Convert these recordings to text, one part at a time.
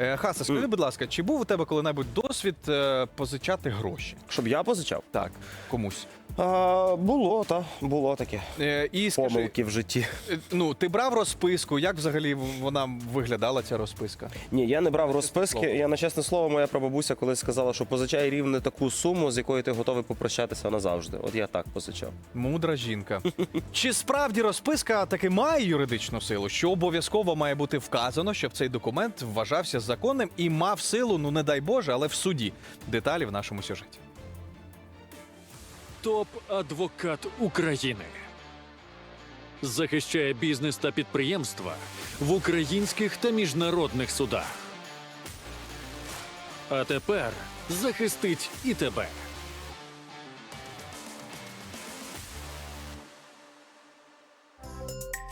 Е, Хаса, скажи, будь ласка, чи був у тебе коли-небудь досвід е, позичати гроші? Щоб я позичав? Так, комусь. А, було, так, було таке. Е, і скажи, Помилки в житті. е, ну, ти брав розписку, як взагалі вона виглядала, ця розписка? Ні, я не брав розписки. слово. Я на чесне слово, моя прабабуся колись сказала, що позичай рівно таку суму, з якою ти готовий попрощатися назавжди. От я так позичав. Мудра жінка. Чи справді розписка таки має юридичну силу, що обов'язково має бути вказано, щоб цей документ вважався законним і мав силу, ну не дай Боже, але в суді. Деталі в нашому сюжеті. Топ-адвокат України захищає бізнес та підприємства в українських та міжнародних судах. А тепер захистить і тебе.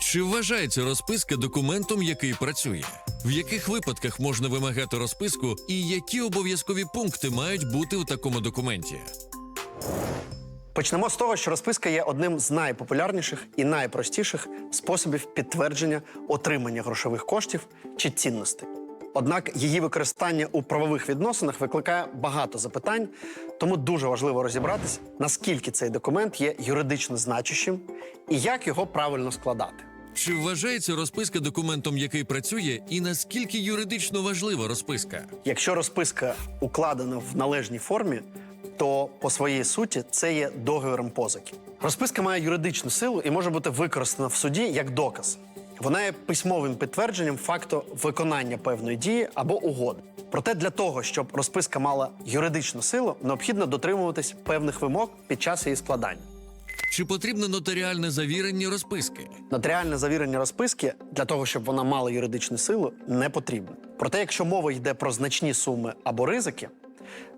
Чи вважається розписка документом, який працює? В яких випадках можна вимагати розписку, і які обов'язкові пункти мають бути у такому документі? Почнемо з того, що розписка є одним з найпопулярніших і найпростіших способів підтвердження отримання грошових коштів чи цінностей. Однак її використання у правових відносинах викликає багато запитань, тому дуже важливо розібратись, наскільки цей документ є юридично значущим і як його правильно складати. Чи вважається розписка документом, який працює, і наскільки юридично важлива розписка? Якщо розписка укладена в належній формі, то по своїй суті це є договором позики. Розписка має юридичну силу і може бути використана в суді як доказ. Вона є письмовим підтвердженням факту виконання певної дії або угоди. Проте для того, щоб розписка мала юридичну силу, необхідно дотримуватись певних вимог під час її складання. Чи потрібно нотаріальне завірення розписки? Нотаріальне завірення розписки для того, щоб вона мала юридичну силу, не потрібно. Проте, якщо мова йде про значні суми або ризики,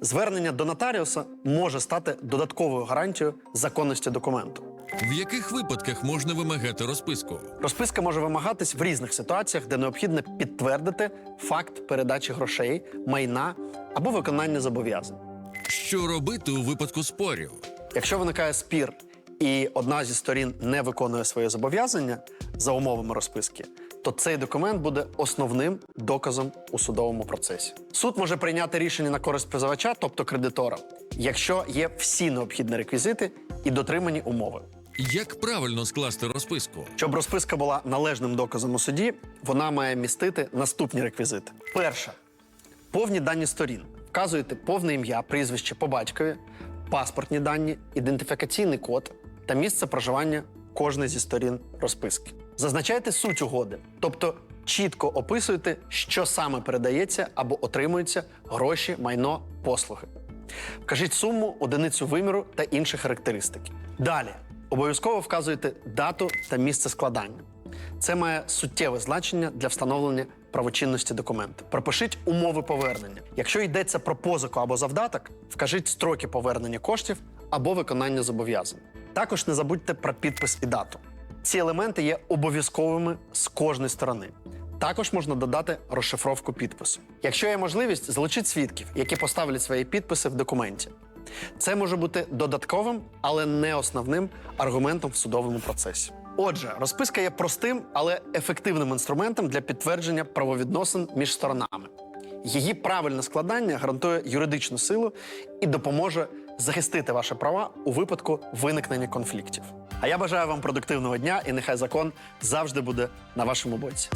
звернення до нотаріуса може стати додатковою гарантією законності документу. В яких випадках можна вимагати розписку? Розписка може вимагатись в різних ситуаціях, де необхідно підтвердити факт передачі грошей, майна або виконання зобов'язань. Що робити у випадку спорів? Якщо виникає спір і одна зі сторін не виконує своє зобов'язання за умовами розписки, то цей документ буде основним доказом у судовому процесі. Суд може прийняти рішення на користь позивача, тобто кредитора, якщо є всі необхідні реквізити і дотримані умови. Як правильно скласти розписку? Щоб розписка була належним доказом у суді, вона має містити наступні реквізити: перше повні дані сторін. Вказуєте повне ім'я, прізвище по батькові, паспортні дані, ідентифікаційний код та місце проживання кожної зі сторін розписки. Зазначайте суть угоди, тобто чітко описуєте, що саме передається або отримується гроші, майно, послуги. Вкажіть суму, одиницю виміру та інші характеристики. Далі обов'язково вказуєте дату та місце складання. Це має суттєве значення для встановлення правочинності документу. Пропишіть умови повернення. Якщо йдеться про позику або завдаток, вкажіть строки повернення коштів або виконання зобов'язань. Також не забудьте про підпис і дату. Ці елементи є обов'язковими з кожної сторони. Також можна додати розшифровку підпису. Якщо є можливість, залучіть свідків, які поставлять свої підписи в документі. Це може бути додатковим, але не основним аргументом в судовому процесі. Отже, розписка є простим, але ефективним інструментом для підтвердження правовідносин між сторонами. Її правильне складання гарантує юридичну силу і допоможе захистити ваші права у випадку виникнення конфліктів. А я бажаю вам продуктивного дня і нехай закон завжди буде на вашому боці.